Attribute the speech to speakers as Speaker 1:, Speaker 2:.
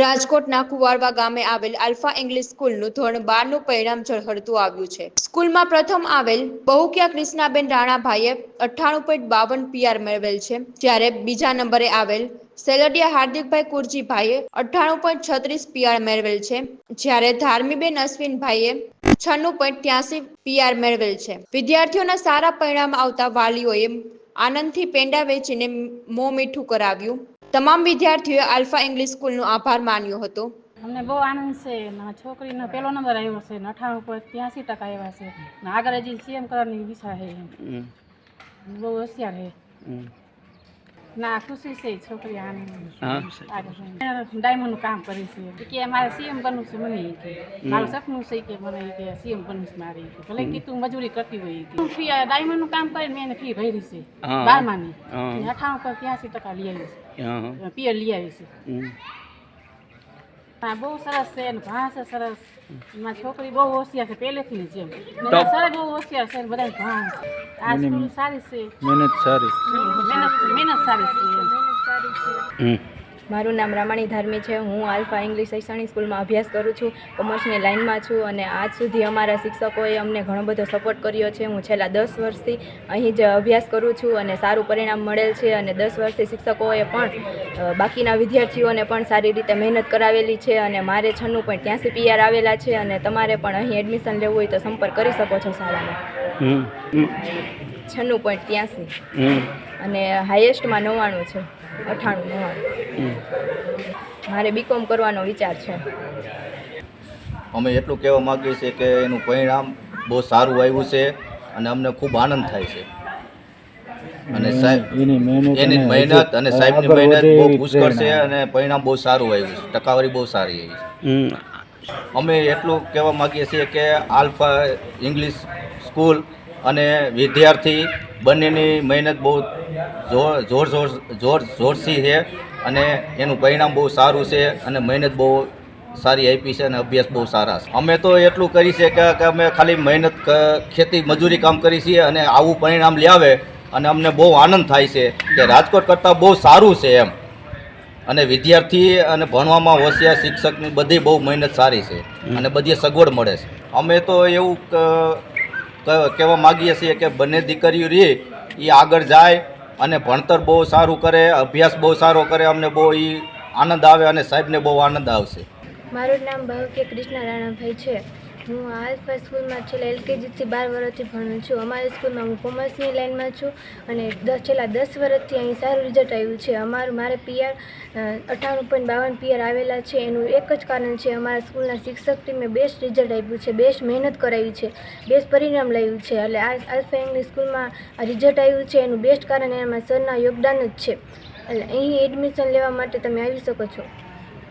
Speaker 1: રાજકોટના કુવારવા ગામે આવેલ આલ્ફા ઇંગ્લિશ સ્કૂલનું ધોરણ બારનું પરિણામ ઝળહળતું આવ્યું છે. સ્કૂલમાં પ્રથમ આવેલ બહુક્યા કૃષ્ણાબેન રાણાભાઈએ અઠ્ઠાણું પોઈન્ટ બાવન પીઆર મેળવેલ છે, જ્યારે બીજા નંબરે આવેલ સેલડિયા હાર્દિકભાઈ કુરજીભાઈએ અઠ્ઠાણું પોઈન્ટ છત્રીસ પીઆર મેળવેલ છે, જ્યારે ધાર્મીબેન અશ્વિનભાઈએ છન્નું પોઈન્ટ ત્યાસી પીઆર મેળવેલ છે. વિદ્યાર્થીઓના સારા પરિણામ આવતા વાલીઓએ આનંદથી પેંડા વેચીને મોં મીઠું કરાવ્યું. તમામ વિદ્યાર્થીઓએ આલ્ફા ઇંગ્લિશ સ્કૂલનો આભાર માન્યો હતો.
Speaker 2: અમને બહુ આનંદ છે મારા છોકરીનો પહેલો નંબર આવ્યો છે અઠાણું પોઈન્ટ ત્યાંસી ટકા આવ્યા છે. આગળ હજી સીએમ કરવાની વિચાર છે બહુ હોશિયાર છે. ના ખુશી છે છોકરી આનંદ ડાયમંડનું કામ કરી છે. કે મારે સીએમ બનવું છે મને કે. મારું સપનું છે કે મને કે સીએમ બનવું છે મારે ભલે કે તું મજૂરી કરતી હોય કે. ફી ડાયમંડનું કામ કરીને મેં એને ફી ભરી છે. બારમાની. અઠાણું પર ત્યાંસી ટકા લઈ આવી. છે. પિયર લઈ આવી છે. બહુ સરસ છે ને ભાષા સરસ. એમાં છોકરી બહુ હોશિયાર છે પહેલેથી જ
Speaker 3: જેમ
Speaker 2: સર બહુ હોશિયાર છે બધા ભાણ આ સ્કૂલ સારી છે.
Speaker 3: મહેનત સારી.
Speaker 2: મહેનત મહેનત સારી છે એમ.
Speaker 3: હમ.
Speaker 4: મારું નામ રામાણી ધાર્મી છે. હું આલ્ફા ઇંગ્લિશ શૈક્ષણિક સ્કૂલમાં અભ્યાસ કરું છું. કોમર્સની લાઇનમાં છું અને આજ સુધી અમારા શિક્ષકોએ અમને ઘણો બધો સપોર્ટ કર્યો છે. હું છેલ્લા દસ વર્ષથી અહીં જ અભ્યાસ કરું છું અને સારું પરિણામ મળેલ છે અને દસ વર્ષથી શિક્ષકોએ પણ બાકીના વિદ્યાર્થીઓને પણ સારી રીતે મહેનત કરાવેલી છે અને મારે છન્નું પોઈન્ટ ત્યાંસી પીઆર આવેલા છે અને તમારે પણ અહીં એડમિશન લેવું હોય તો સંપર્ક કરી શકો છો શાળામાં. છન્નું પોઈન્ટ ત્યાંસી. અને હાઈએસ્ટમાં નવ્વાણું છે. અઠ્ઠાણું નવ્વાણું મારે બીકોમ કરવાનો વિચાર છે.
Speaker 5: અમે એટલું કહેવા માગીએ છીએ કે એનું પરિણામ બહુ સારું આવ્યું છે અને અમને ખૂબ આનંદ થાય છે. અને સાહેબ
Speaker 6: એની મહેનત અને
Speaker 5: સાહેબની મહેનત બહુ પુષ્કળ છે અને પરિણામ બહુ સારું આવ્યું છે. ટકાવારી બહુ સારી આવી છે. અમે એટલું કહેવા માગીએ છીએ કે આલ્ફા ઇંગ્લિશ સ્કૂલ અને વિદ્યાર્થી બંનેની મહેનત બહુ જોર જોર જોર જોર છે અને એનું પરિણામ બહુ સારું છે અને મહેનત બહુ સારી આપી છે અને અભ્યાસ બહુ સારા છે. અમે તો એટલું કરી છે કે કે અમે ખાલી મહેનત ખેતી મજૂરી કામ કરી છીએ અને આવું પરિણામ લાવે અને અમને બહુ આનંદ થાય છે કે રાજકોટ કરતાં બહુ સારું છે એમ. અને વિદ્યાર્થી અને ભણવામાં હોશિયાર શિક્ષકની બધી બહુ મહેનત સારી છે અને બધી સગવડ મળે છે. અમે તો એવું કહેવા માગીએ છીએ કે બંને દીકરીઓ રહે એ આગળ જાય અને ભણતર બહુ સારું કરે, અભ્યાસ બહુ સારો કરે, અમને બહુ એ આનંદ આવે અને સાહેબને બહુ આનંદ આવશે.
Speaker 7: મારું નામ ભાવકે કૃષ્ણ રાણાભાઈ છે. હું આલ્ફા સ્કૂલમાં છેલ્લા એલકેજીથી બાર વર્ષથી ભણું છું. અમારી સ્કૂલમાં હું કોમર્સની લાઇનમાં છું અને દસ છેલ્લા દસ વર્ષથી અહીં સારું રિઝલ્ટ આવ્યું છે. અમારું, મારે પીઆર અઠ્ઠાણું પોઈન્ટ બાવન પીઆર આવેલા છે. એનું એક જ કારણ છે અમારા સ્કૂલના શિક્ષક ટીમે બેસ્ટ રિઝલ્ટ આપ્યું છે. બેસ્ટ મહેનત કરાવી છે. બેસ્ટ પરિણામ લાવ્યું છે. એટલે આ આલ્ફા એંગની સ્કૂલમાં આ રિઝલ્ટ આવ્યું છે. એનું બેસ્ટ કારણ એમાં સરના યોગદાન જ છે. એટલે અહીં એડમિશન લેવા માટે તમે આવી શકો છો.